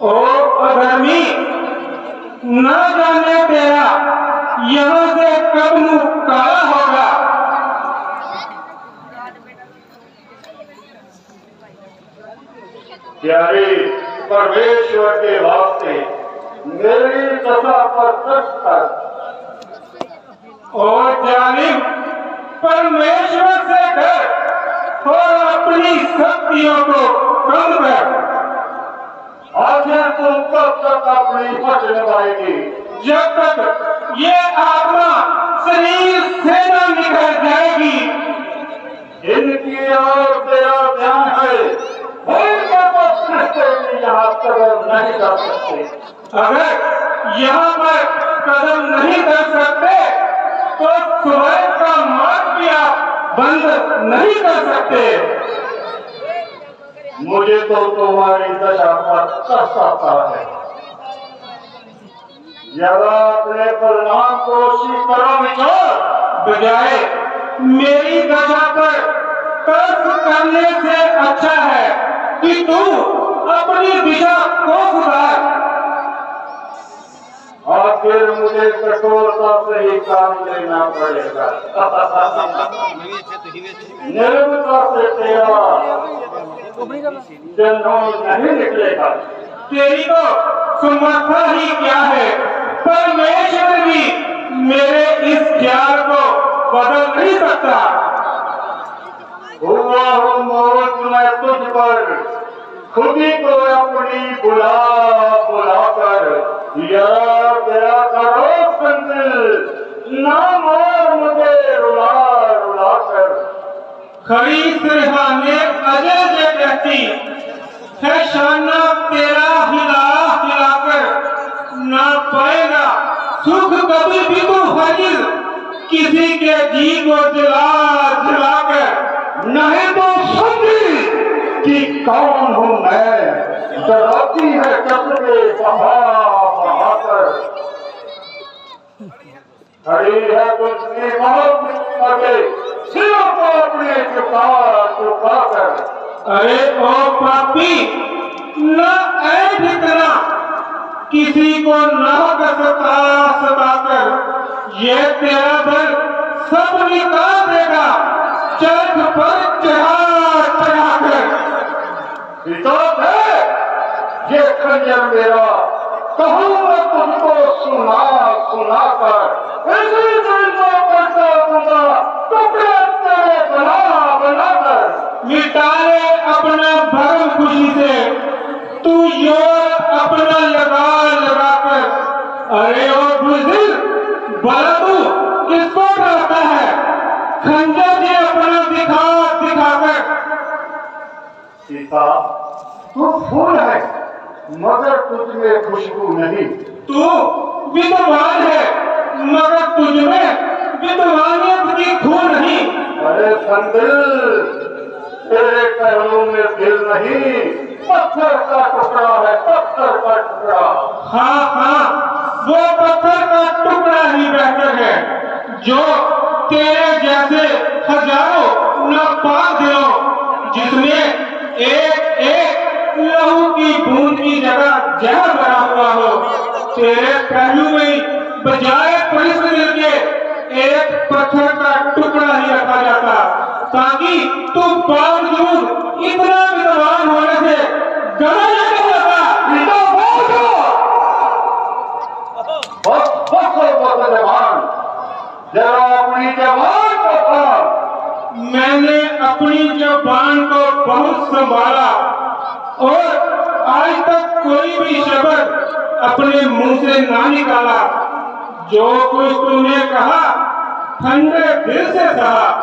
اور ابرامی نہ جانے تیرا یہاں سے کب مکایا ہوگا؟ پیارے پرویشور کے واسطے میری دسا پر سچ تک۔ اور جانب پرمیشور سے کر اور اپنی سختیوں کو کم کر۔ آخر تم کب تک اپنی پچ نبھائے گی۔ جب تک یہ آتما شریر سے نہ نکل جائے گی۔ ان کی اور تیرا دھیان ہے۔ کوئی واپس کرتے یہاں قدم نہیں کر سکتے۔ اگر یہاں پر قدم نہیں کر سکتے، تو سوائے کا مارک بھی آپ بند نہیں کر سکتے۔ مجھے تو تمہاری دشا پر سستا ہے۔ ذرا اپنے پرنام کو اسی طرح بچھوڑ بجائے میری دشا پر ترف کرنے سے اچھا ہے کہ تو اپنی دشا کو سدھار۔ اور پھر مجھے کٹور سب سے ہی کام لینا پڑے گا۔ نرمتا سے تیرا جنوں نہیں نکلے گا۔ تیری تو سمرتھا ہی کیا ہے؟ پر میں شکر بھی میرے اس پیار کو بدل نہیں سکتا۔ ہوا ہوں موت میں تجھ پر۔ خودی کو اپنی بلا بلا کر۔ یا تیرا کرو سنگل نام اور مجھے رولا رولا کر۔ کھڑی سرحا میں اجے دے کہتی، ہے شانہ تیرا ہلا ہلا کر۔ نہ پائے گا سکھ کبھی بھی تو حجر کسی کے جی کو جلا جلا کر۔ نہیں تو سمجھ کہ کون ہوں میں۔ ڈراتی ہے قدر صفا صفا کر۔ کھڑی ہے کچھ بھی موت مگے صرف اپنے چھپا چھپا کر۔ ارے او پاپی نہ اے فتنہ کسی کو نہ کا ستا کر۔ یہ تیرا بھر سب نکال دے گا چرخ پر چڑھا چڑھا کر۔ کتاب ہے۔ یہ خنجر میرا کہوں میں تم کو سنا سنا کر اسی دردوں پر ہوں گا کپڑے تیرے بنا بنا کر مٹارے اپنا بھرم خوشی سے تو یور اپنا لگا لگا کر ارے او بزدل تو کس کو ڈرتا ہے خنجر نے اپنا دکھا دکھا کر سیسا تو پھول ہے۔ مگر تجھ میں خوشبو نہیں۔ تو بدوان ہے مگر تجھ میں بدوانیت کی خو نہیں۔ ارے سندل تیرے پہلو میں دل نہیں۔ پتھر کا ٹکڑا ہے پتھر کا ٹکڑا۔ ہاں ہاں وہ پتھر کا ٹکڑا ہی بہتر ہے۔ جو تیرے جیسے ہزاروں نہ پا دلوں جس میں ایک ایک لہو کی بھون کی جگہ جہر بنا ہوا ہو تیرے پہلو میں بجائے پلس مل کے ایک پتھر کا ٹکڑا ہی رکھا جاتا، تاکہ تو پاک جون اتنا بدوان ہونے سے گڑا نہ کر جاتا بیٹا بہت ہو بہت بہت بہت جوان ذرا اپنی جوان کو میں نے اپنی جوان کو بہت سنبھالا۔ اور آج تک کوئی بھی شبد اپنے منہ سے نہ نکالا۔ جو کچھ تم نے کہا ٹھنڈے دل سے سہا۔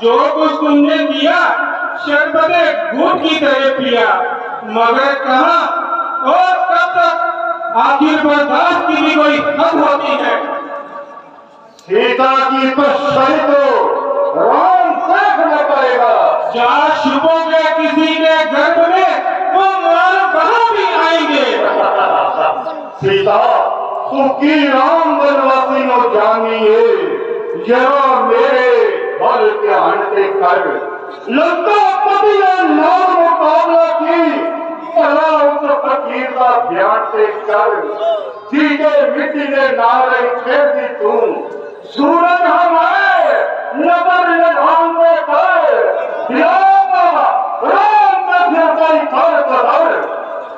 جو کچھ تم نے دیا شربت گھوٹ کی طرح پیا۔ مگر کہاں اور کب تک آخر برداشت کی بھی کوئی حد ہوتی ہے؟ سیتا کی پشن تو رام سیکھنا پڑے گا۔ جہاں شبوں کے کسی کے گرد میں سیتا تو کی رام بنواسی نو جانیے یہاں میرے بل کے ہنٹے کر۔ لگتا پتیا نام مقابلہ کی پلا اس فقیر کا بیان تے کر۔ جیتے مٹی نے نارے چھے دی تو۔ سورج ہمارے نظر لگان دے پر۔ دیابا رام نظر دے پر پر۔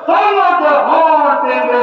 پر پر پر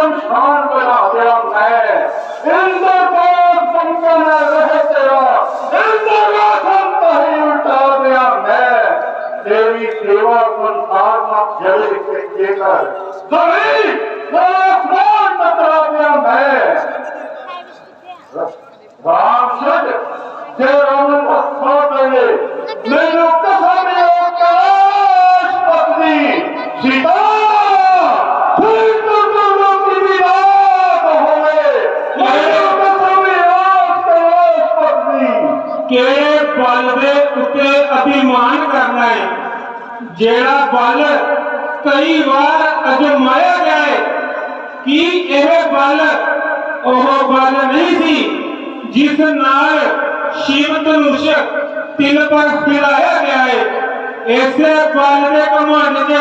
能成为老将来。ਕਿਹੜੇ ਬਲ ਦੇ ਉੱਤੇ ਅਭਿਮਾਨ ਕਰਨਾ ਹੈ? ਜਿਹੜਾ ਬਲ ਕਈ ਵਾਰ ਅਜਮਾਇਆ ਗਿਆ ਹੈ, ਕਿ ਇਹ ਬਲ ਉਹ ਬਲ ਨਹੀਂ ਸੀ ਜਿਸ ਨਾਲ ਸ਼ਿਵ ਧਨੁਸ਼ ਤਿਲ ਪਰ ਫਿਰਾਇਆ ਗਿਆ ਹੈ? ਇਸੇ ਬਲ ਦੇ ਕਮਾਂਡ 'ਚ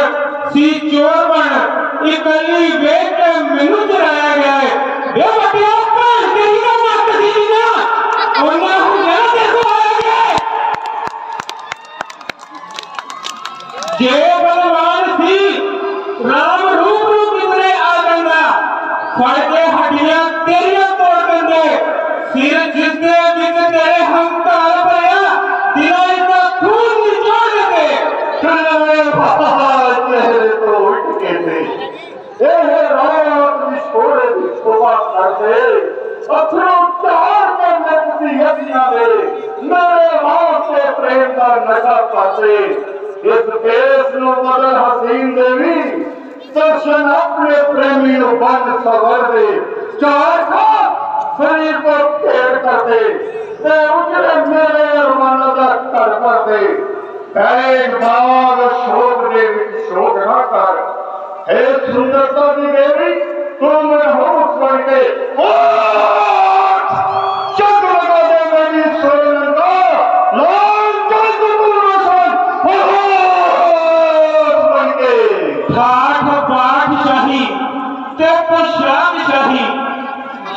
ਸੀ ਚੋਰ ਬਣ, ਇਕੱਲੀ ਵੇਖ ਕੇ ਮੈਨੂੰ ਚਰਾਇਆ ਗਿਆ ਹੈ। ਵੇ کہ وہ رام روپ روپ اترے آگنگا پڑھ کے ہڈیاں تیریاں توڑ دیں گے سیرت جتنے بھی تیرے ہم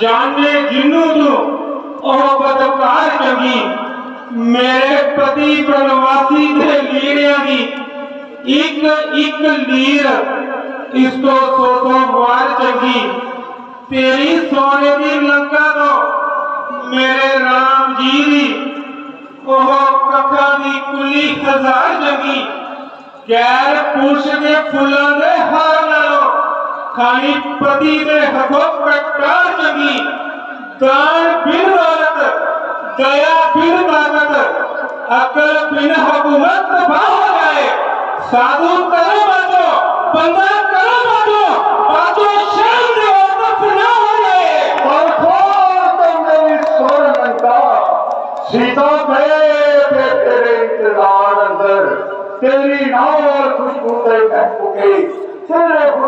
جاننے جنوں تو اور بدکار چنگی میرے پتی پرنواسی تھے لیریاں دی۔ ایک ایک لیر، اس تو سو سو بار چنگی تیری سونے دی لنکا تو میرے رام جی دی۔ اوہ کفا دی کلی ہزار جگی۔ گیر پوچھ کے پھلا دے ہار نہ لو۔ خالیب پردید حقوق پکار جنگی دان بیر دولت گیا بیر دولت اکر بین حکومت باہر گائے سادو کرو باتو، بندہ کرو باتو باتو شام دیوارت پنا ہو جائے برکو تم نے اس سور ننکا سیتوں پہے تھے تیرے انتظار اندر۔ تیری ناؤ اور خوشبوتے پہنکو کے تیرے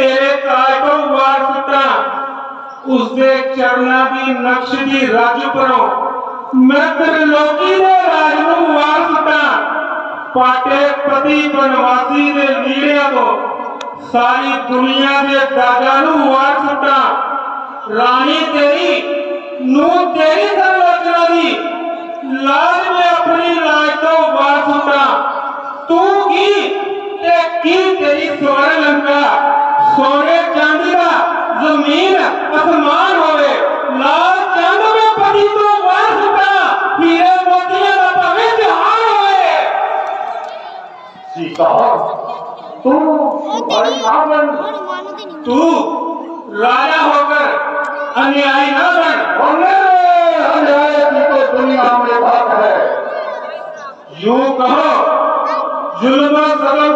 تیرے کاٹو واسطہ، اس دے چرنا دی نقش دی راج پرو میں تر لوگی دے راجوں واسطہ، پاٹے پتی بنواسی دے لیڑے کو، ساری دنیا دے داگانوں واسطہ۔ رانی تیری نو تیری سروجنا دی۔ لاج میں اپنی لاج واسطہ۔ تو کی تیری سورن لنکا سونے چاندی دا زمین اسمان ہوئے۔ لال چاند میں پڑی تو واسطہ۔ ہیرے موتیاں دا پوے جہان ہوئے۔ سیتا تو بڑی نہ تو رایا ہو کر انیائی نہ بن۔ ہونے انیائی کی تو دنیا میں بات ہے۔ یوں کہو ظلم و ظلم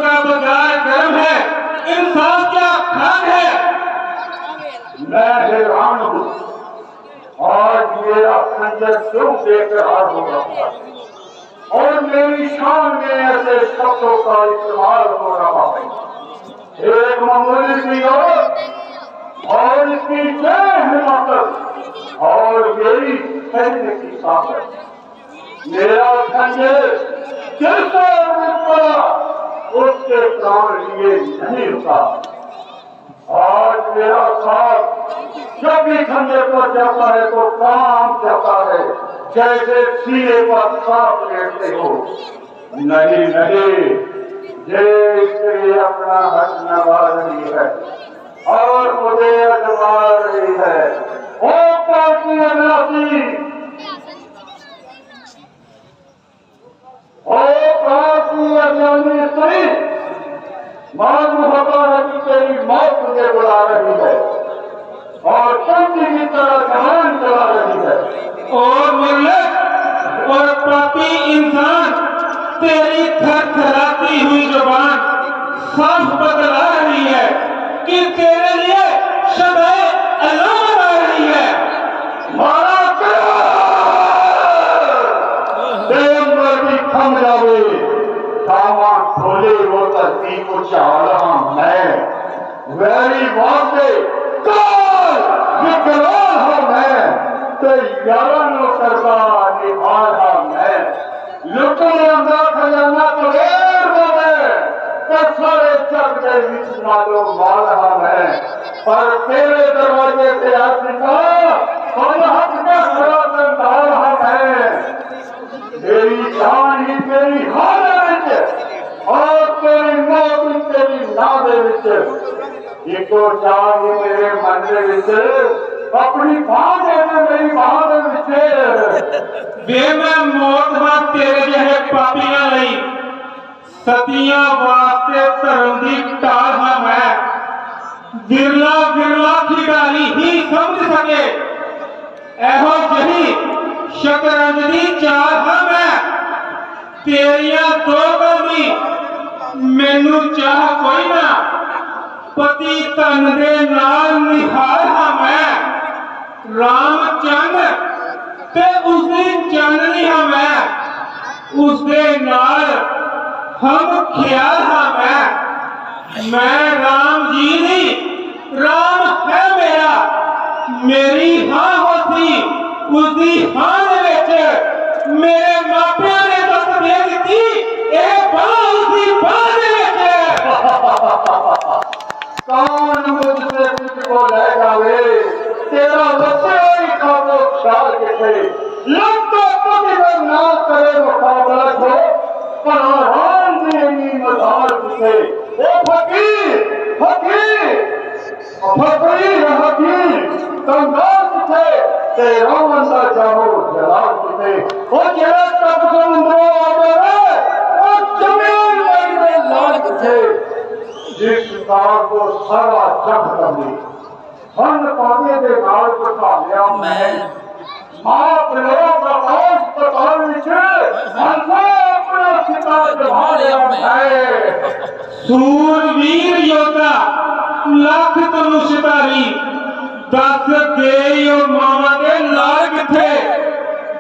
میں حیران ہوں۔ آج یہ اپنے دے کر قرار ہو رہا ہے۔ اور میری شان میں ایسے شبدوں کا استعمال ہو رہا ہے۔ ایک معمولی سی عورت اور اس کی بے حماقت اور یہی کہنے کی طاقت۔ میرا خنجر جس طرح اس کے کام لیے نہیں ہوتا۔ آج میرا ساتھ جب بھی کندھے پر جاتا ہے تو کام جاتا ہے، جیسے سینے پر ساتھ لیٹتے ہو۔ نہیں نہیں، یہ اس لیے اپنا حق نوا رہی ہے۔ اور مجھے اجما رہی ہے۔ او پاکی اللہ او پاکی اللہ معلوم ہوتا ہے کہ تیری موت تجھے بلا رہی ہے۔ اور تم کی طرح جہان چلا رہی ہے۔ اور ملک اور پاپی انسان تیری تھر تھراتی ہوئی زبان صاف بدلا رہی ہے کہ تیرے لیے شب ہے Come on, دیر بھولے وہ ترتیب کو چاہ رہا میں۔ ویری واضح کار یہ بکرار ہوں میں۔ تیارن و سربا نبھال ہوں میں۔ لکن اندہ خزانہ تو غیر میں۔ کسر چک کے وچ نالو مال ہوں میں۔ پر تیرے دروازے سے آسکا ہم حق کا اندار ہوں میں۔ میری جان ہی میری حال اور تیری موت تیری لاہ دے وچ۔ ایکو جان میرے من وچ۔ اپنی باہ دے میری باہ دے وچ۔ بے میں موت ہاں تیرے جہے پاپیاں لئی ستیاں واسطے دھرم دی ہاں میں۔ گرلا گرلا کی گالی ہی سمجھ سکے۔ ایہو جہی شطرنج دی ہاں میں۔ ਤੇਰੀਆਂ ਦੋ ਕੌਮੀ ਮੈਨੂੰ ਚਾਹ ਕੋਈ ਨਾ। ਪਤੀ ਧਨ ਦੇ ਨਾਲ ਨਿਹਾਲ ਹਾਂ ਮੈਂ। ਰਾਮ ਚੰਦ ਤੇ ਉਸਦੀ ਚਾਨਣੀ ਹਾਂ ਮੈਂ। ਉਸਦੇ ਨਾਲ ਹਮ ਖਿਆਲ ਹਾਂ ਮੈਂ। ਮੈਂ ਰਾਮ ਜੀ ਨਹੀਂ ਰਾਮ ਹੈ ਮੇਰਾ। ਮੇਰੀ ਹਾਂ ਹੋਸੀ, ਉਸਦੀ ਹਾਂ ਦੇ ਵਿੱਚ میرے ماں پیو نے بھیج دی۔ سارا جگ کرنے ہن پانے دے نال بتا لیا۔ میں ماں پلو دا اوس پتال وچ اللہ اپنا ستا جما لیا۔ میں سور ویر یوتا لاکھ تنو ستاری دس دے او ماما دے لال کتے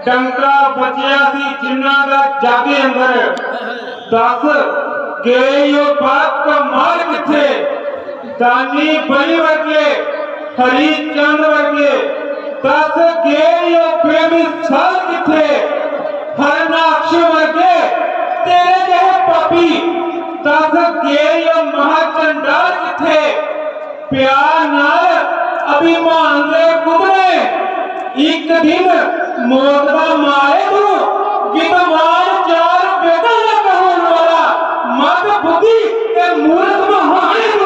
ڈنکا بچیا سی جنہ دا جاگے اندر۔ دس گئے یو باپ کا مال کتے ਵਰਗੇ ਹਰੀ ਚੰਦ ਵਰਗੇ ਦੱਸ ਗਏ ਉਹ ਬੇਮਿਸਾਲ ਕਿੱਥੇ ਹਰਨਾਕਸ਼ ਵਰਗੇ ਤੇਰੇ ਜਿਹੇ ਪਾਪੀ ਦੱਸ ਗਏ ਉਹ ਮਹਾਚੰਡਾਲ ਕਿੱਥੇ ਪਿਆਰ ਨਾਲ ਅਭਿਮਾਨ ਦੇ ਕੁਦਰੇ ਇੱਕ ਦਿਨ ਮੌਤ ਦਾ ਮਾਰੇ ਤੂੰ ਵਿਦਵਾਨ ਚਾਰ ਵੇਦਾਂ ਦਾ ਕਹਣ ਵਾਲਾ ਮਤ ਬੁੱਧੀ ਤੇ ਮੂਰਖ ਮਹਾਨ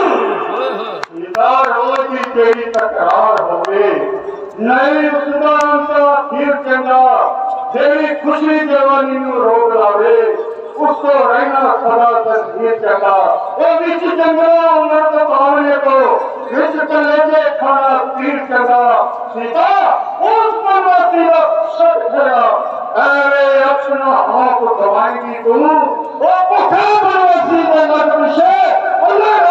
خدا روز ہی تیری تکرار ہوئے نئے خداوند کا پھر چنگا تیری خوشی جوانی نو روک لاوے۔ اس کو رہنا خدا تصویر چنگا وہ بچ چنگا عمر کو پاونے کو بچ کلیجے کھانا تیر چنگا سیتا، اس پر وسیلہ سر جرا اے اپنا ہاں دوائی دی تو، وہ بکھا پر وسیلہ مدمشے اللہ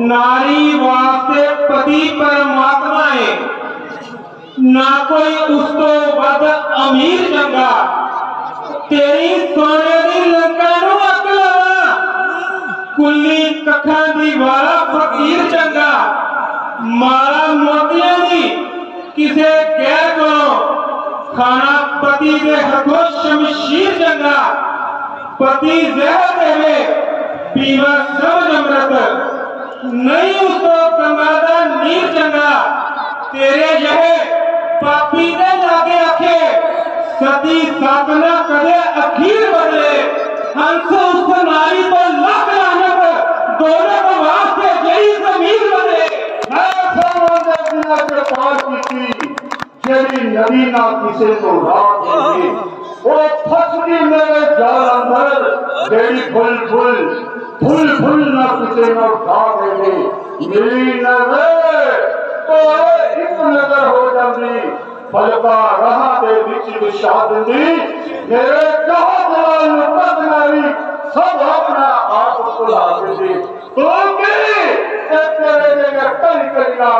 ناری واسطے پتی پر ماتما ہے نہ کوئی اس کو ود امیر چنگا تیری سونے دی لنکا نو کلی ککھاں دی والا فقیر چنگا مالا موتیاں دی کسے کہہ کرو کھانا پتی دے ہتھوں شمشیر چنگا پتی زہر دے سب نہیں اس کو کمادہ نہیں چنگا۔ تیرے یہ پاپی دے جاگے اکھے ستی ساتھنا کدے اکھیر بڑھے ہم سے اس کو ناری پر لکھ لانت دولے کو واسطے جہی زمین بدلے میں سوڑوں دے دنہ کے پاس کیتی جیلی نبی نہ کسے کو رات دے وہ پھسنی میرے جال مر بیڑی بھل بھل بھول بھول نہ کسی نہ اٹھا دے گی میری نظر تو ایک نظر ہو جاندی فلکا رہا دے بچی بشاہ دی۔ میرے جہاں دلال نقص ناری سب اپنا آپ کو حاضر دی تو کی تیرے لیے کل کرنا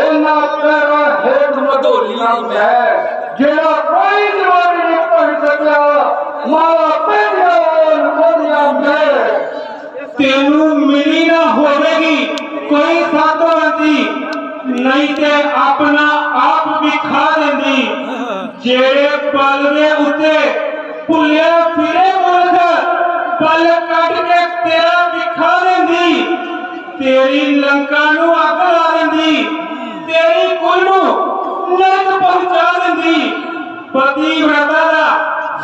اینا تیرا ہیب مدولی میں جیڑا کوئی جوانی نہیں پہنچ سکیا، مالا کوئی ساتھ رہتی نہیں تے اپنا آپ بھی کھا رہتی جیڑے پلنے اتے پلے پھرے مرد پل کٹ کے تیرا بھی کھا رہتی تیری لنکانو آگر آ رہتی تیری کلو نیت پہنچا رہتی پتی وردہ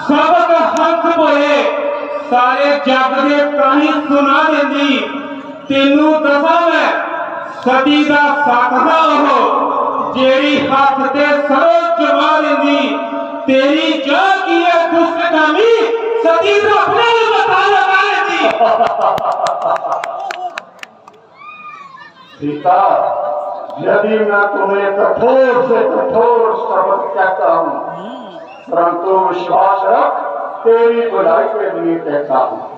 سبت حق پہے سارے جاگرے دے کہیں سنا رہتی تینوں دفعہ میں صدی دا ہو جیری ہاتھ تے سرو جمال دی، تیری جو کی ہے دوست نامی صدی اپنے لیے بتا لگا ہے جی۔ سیتا، یدی میں تمہیں کٹھور سے کٹھور سبق کہتا ہوں پرانتو وشواس رکھ، تیری بلائی پہ بھی کہتا ہوں۔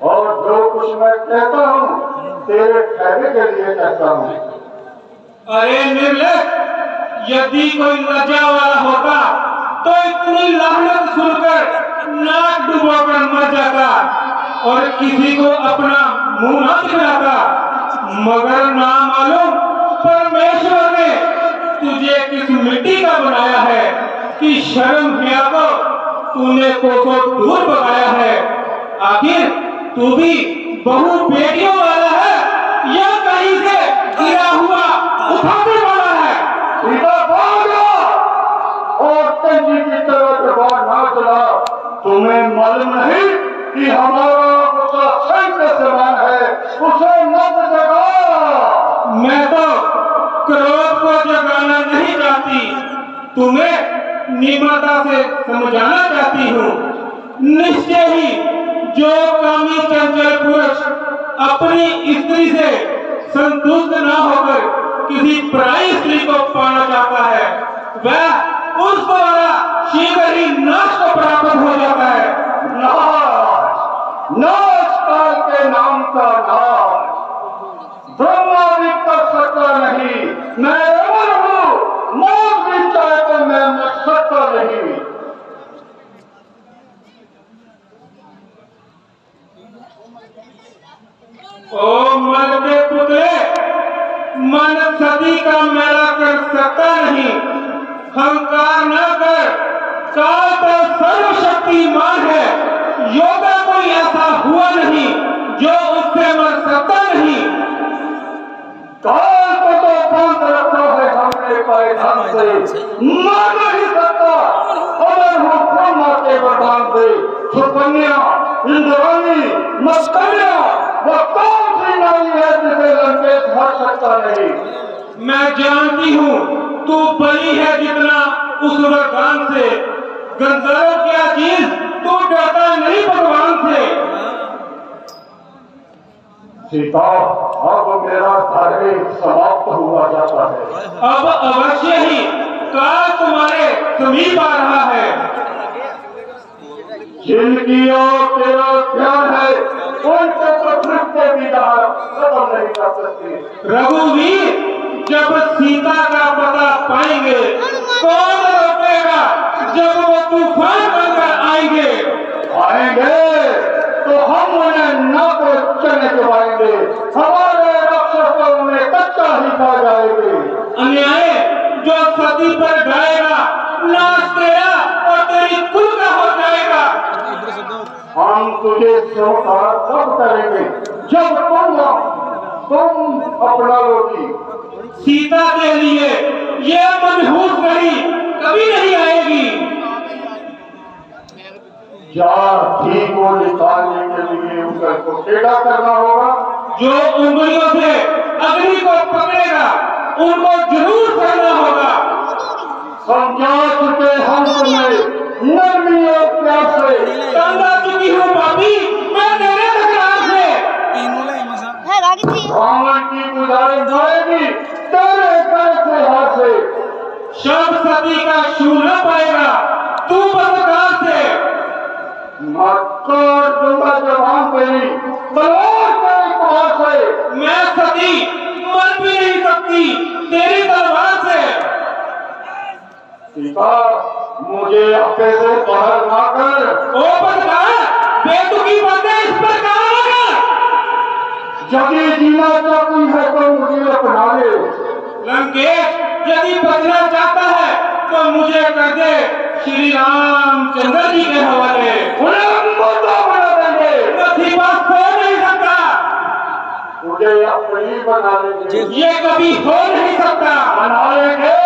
اور جو کچھ میں کہتا ہوں، تیرے فائدے کے لیے کہتا ہوں۔ ارے نرلک یدی کوئی رجا والا ہوتا، تو اتنی لعنت سن کر ناک ڈبو کر مر جاتا اور کسی کو اپنا منہ نہ دکھاتا مگر نہ معلوم پرمیشور نے تجھے کس مٹی کا بنایا ہے کہ شرم کیا کو تو نے کوسوں دور بنایا ہے۔ آخر تو بھی بہو بیٹیوں والا ہے یا کہیں سے گرا ہوا اٹھانے والا ہے۔ عورتیں جی کی طرح جواب نہ چلاؤ تمہیں معلوم نہیں کہ ہمارا غصہ ہے اسے مت جگا۔ میں تو کروپ کو جگانا نہیں چاہتی۔ تمہیں نیماتا سے سمجھانا چاہتی ہوں۔ نشچے ہی جو کامی چنچل پورش اپنی استری سے سنتشٹ نہ ہو کر کسی پرائی استری کو پانا چاہتا ہے وہ اس دوارا شیگر ہی نقش کو پراپت ہو جاتا ہے ناش ناش کال کے نام کا ناش او مرد من صدی کا میرا کر سکتا نہیں۔ ہنکار نہ کر شکتی مان ہے۔ یوگا کوئی ایسا ہوا نہیں جو اس سے مر سکتا نہیں۔ تو ہے سے۔ نہیں سکتا ہوں سے۔ اندرانی مسکنیا وقال میں جانتی ہوں تو بری ہے جتنا اس وقان سے۔ گنزاروں کیا چیز تو ڈرتا نہیں بھگوان سے۔ سیتا اب میرا سارے سماپت ہوا جاتا ہے۔ اب اوشیہ ہی کا تمہارے سمیپ آ رہا ہے۔ زندگیوں تیرا کیا ہے کوئی تپسک سے بھی دار ختم نہیں کر سکتے؟ رگویر جی، جب سیتا کا پتہ پائیں گے، کون روکے گا؟ جب وہ طوفان اوتار تب کریں گے جب تم تم اپنا لوگی جی۔ سیتا کے لیے یہ منحوس گھڑی کبھی نہیں آئے گی۔ یار تھی کو نکالنے کے لیے اسے کو ٹیڑا کرنا ہوگا۔ جو انگلیوں سے اگلی کو پکڑے گا ان کو ضرور کرنا ہوگا۔ سمجھا چکے ہم تمہیں نرمی اور پیاس مجھے اپنے سے باہر نہ کر۔ او بندہ بے دکی بندے اس پر جدی جینا چاہتی ہے تو مجھے اپنا لے۔ لنکیش جدی یعنی بچنا چاہتا ہے تو مجھے کر دے۔ شری رام چندر جی کے حوالے۔ انہیں بنا دیں گے۔ نہیں سکتا۔ مجھے اپنی بنا گے۔ یہ کبھی ہو نہیں سکتا۔ بنا لیں گے۔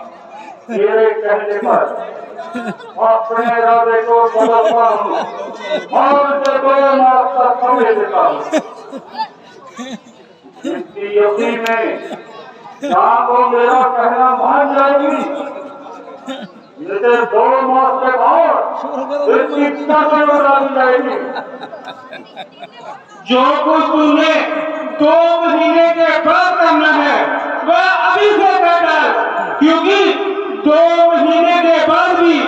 میرے کہنے پر اپنے ارادے کو بدلتا ہوں اور جگہ راستہ سمجھ چکا ہوں اس کی یقین میں جہاں کو میرا کہنا مان جائے گی مجھے دو موت کے اور اس کی طاقت بنا دی جائے گی جو کچھ تم نے دو مہینے کے بعد کرنا ہے، وہ ابھی سے کر کیونکہ دو مہینے کے بعد بھی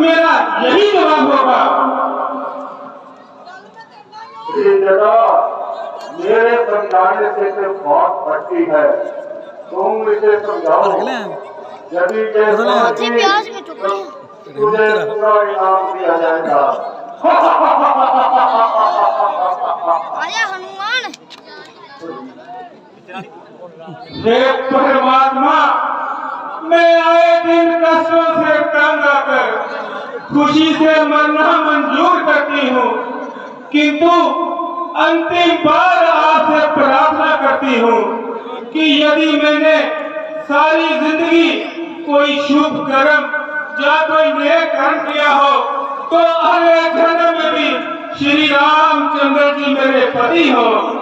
میرا یہی جواب ہوگا۔ میرے سمجھانے سے ہے۔ تم اسے سمجھاؤ۔ تجھے پورا انعام دیا جائے گا۔ پرماتما خوشی سے مرنا منظور کرتی ہوں کنتو انتیم بار آپ سے پرارتھنا کرتی ہوں کہ یدی میں نے ساری زندگی کوئی شبھ کرم یا کوئی نیک کرم کیا ہو تو اہل جنم میں بھی شری رام چندر جی میرے پتی ہوں۔